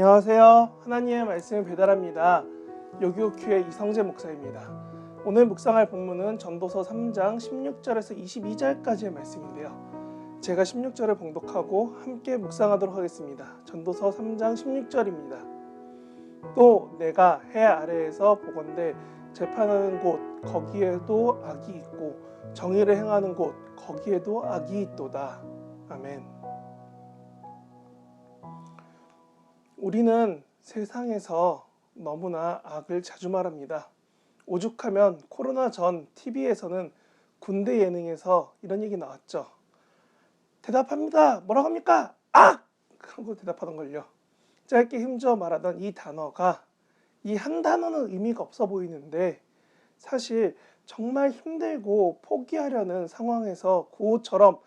안녕하세요. 하나님의 말씀을 배달합니다. 요기요큐의 이성재 목사입니다. 오늘 묵상할 본문은 전도서 3장 16절에서 22절까지의 말씀인데요. 제가 16절을 봉독하고 함께 묵상하도록 하겠습니다. 전도서 3장 16절입니다. 또 내가 해 아래에서 보건대 재판하는 곳 거기에도 악이 있고 정의를 행하는 곳 거기에도 악이 있도다. 아멘. 우리는 세상에서 너무나 악을 자주 말합니다. 오죽하면 코로나 전 TV에서는 군대 예능에서 이런 얘기 나왔죠. 대답합니다. 뭐라고 합니까? 악! 하고 대답하던 걸요. 짧게 힘주어 말하던 이 단어가 이 한 단어는 의미가 없어 보이는데 사실 정말 힘들고 포기하려는 상황에서 구호처럼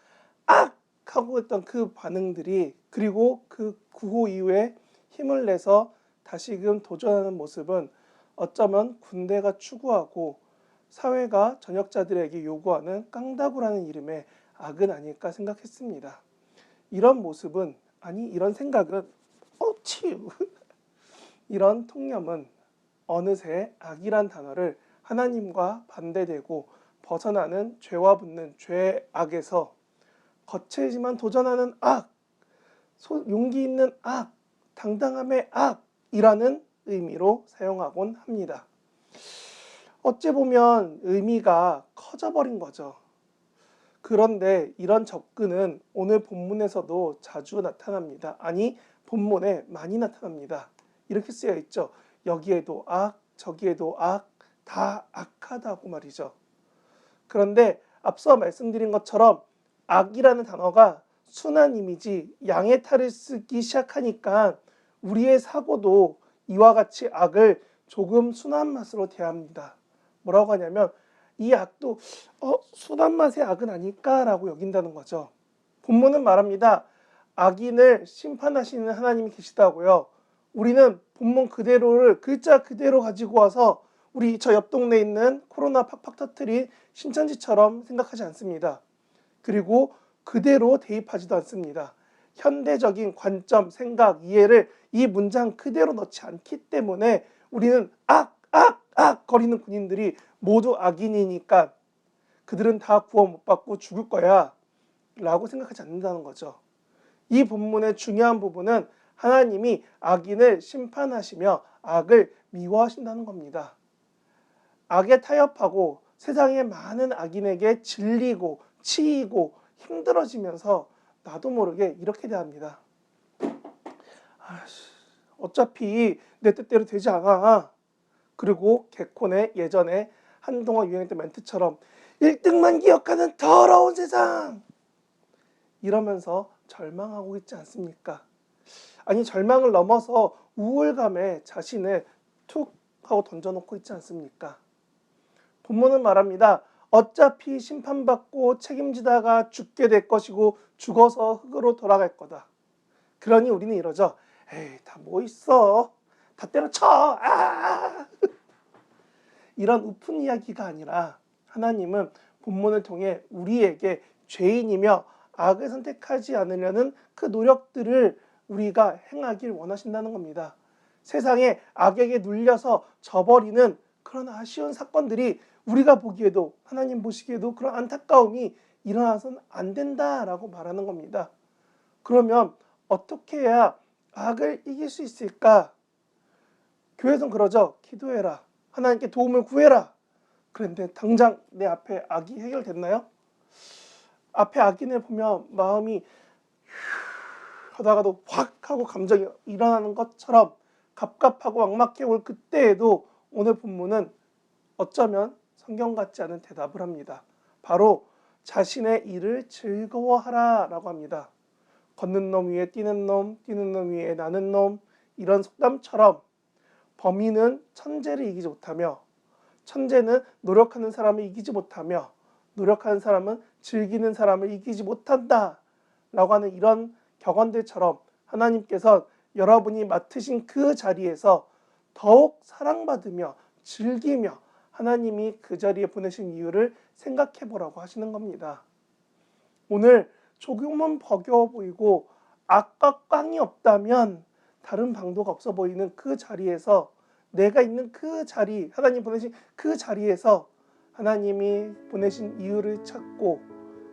악! 하고 했던 그 반응들이 그리고 그 구호 이후에 힘을 내서 다시금 도전하는 모습은 어쩌면 군대가 추구하고 사회가 전역자들에게 요구하는 깡다구라는 이름의 악은 아닐까 생각했습니다. 이런 모습은 아니 이런 생각은 어치 이런 통념은 어느새 악이란 단어를 하나님과 반대되고 벗어나는 죄와 붙는 죄악에서 거칠지만 도전하는 악, 소- 용기 있는 악, 당당함의 악이라는 의미로 사용하곤 합니다. 어찌 보면 의미가 커져버린 거죠. 그런데 이런 접근은 오늘 본문에서도 자주 나타납니다. 아니, 본문에 많이 나타납니다. 이렇게 쓰여 있죠. 여기에도 악, 저기에도 악, 다 악하다고 말이죠. 그런데 앞서 말씀드린 것처럼 악이라는 단어가 순한 이미지, 양의 탈을 쓰기 시작하니까 우리의 사고도 이와 같이 악을 조금 순한 맛으로 대합니다. 뭐라고 하냐면 이 악도 어, 순한 맛의 악은 아닐까라고 여긴다는 거죠. 본문은 말합니다. 악인을 심판하시는 하나님이 계시다고요. 우리는 본문 그대로를 글자 그대로 가지고 와서 우리 저 옆 동네에 있는 코로나 팍팍 터트린 신천지처럼 생각하지 않습니다. 그리고 그대로 대입하지도 않습니다. 현대적인 관점, 생각, 이해를 이 문장 그대로 넣지 않기 때문에 우리는 악, 악, 악 거리는 군인들이 모두 악인이니까 그들은 다 구원 못 받고 죽을 거야 라고 생각하지 않는다는 거죠. 이 본문의 중요한 부분은 하나님이 악인을 심판하시며 악을 미워하신다는 겁니다. 악에 타협하고 세상의 많은 악인에게 질리고 치이고 힘들어지면서 나도 모르게 이렇게 대합니다. 아이씨, 어차피 내 뜻대로 되지 않아. 그리고 개콘의 예전에 한동안 유행했던 멘트처럼 1등만 기억하는 더러운 세상 이러면서 절망하고 있지 않습니까? 아니 절망을 넘어서 우울감에 자신을 툭 하고 던져놓고 있지 않습니까? 본문은 말합니다. 어차피 심판받고 책임지다가 죽게 될 것이고 죽어서 흙으로 돌아갈 거다. 그러니 우리는 이러죠. 에이, 다 뭐 있어. 다 때려쳐. 아! 이런 우픈 이야기가 아니라 하나님은 본문을 통해 우리에게 죄인이며 악을 선택하지 않으려는 그 노력들을 우리가 행하길 원하신다는 겁니다. 세상에 악에게 눌려서 져버리는 그런 아쉬운 사건들이 우리가 보기에도 하나님 보시기에도 그런 안타까움이 일어나서는 안 된다라고 말하는 겁니다. 그러면 어떻게 해야 악을 이길 수 있을까? 교회에선 그러죠. 기도해라. 하나님께 도움을 구해라. 그런데 당장 내 앞에 악이 해결됐나요? 앞에 악인을 보면 마음이 휴 하다가도 확 하고 감정이 일어나는 것처럼 갑갑하고 막막해 올 그때에도 오늘 본문은 어쩌면 성경 같지 않은 대답을 합니다. 바로 자신의 일을 즐거워하라 라고 합니다. 걷는 놈 위에 뛰는 놈, 뛰는 놈 위에 나는 놈 이런 속담처럼 범인은 천재를 이기지 못하며 천재는 노력하는 사람을 이기지 못하며 노력하는 사람은 즐기는 사람을 이기지 못한다 라고 하는 이런 격언들처럼 하나님께서 여러분이 맡으신 그 자리에서 더욱 사랑받으며 즐기며 하나님이 그 자리에 보내신 이유를 생각해 보라고 하시는 겁니다. 오늘 조금은 버거워 보이고 악과 꽝이 없다면 다른 방도가 없어 보이는 그 자리에서 내가 있는 그 자리, 하나님 보내신 그 자리에서 하나님이 보내신 이유를 찾고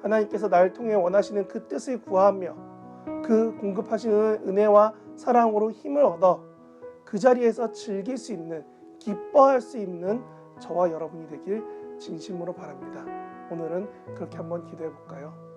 하나님께서 나를 통해 원하시는 그 뜻을 구하며 그 공급하시는 은혜와 사랑으로 힘을 얻어 그 자리에서 즐길 수 있는 기뻐할 수 있는 저와 여러분이 되길 진심으로 바랍니다. 오늘은 그렇게 한번 기도해 볼까요?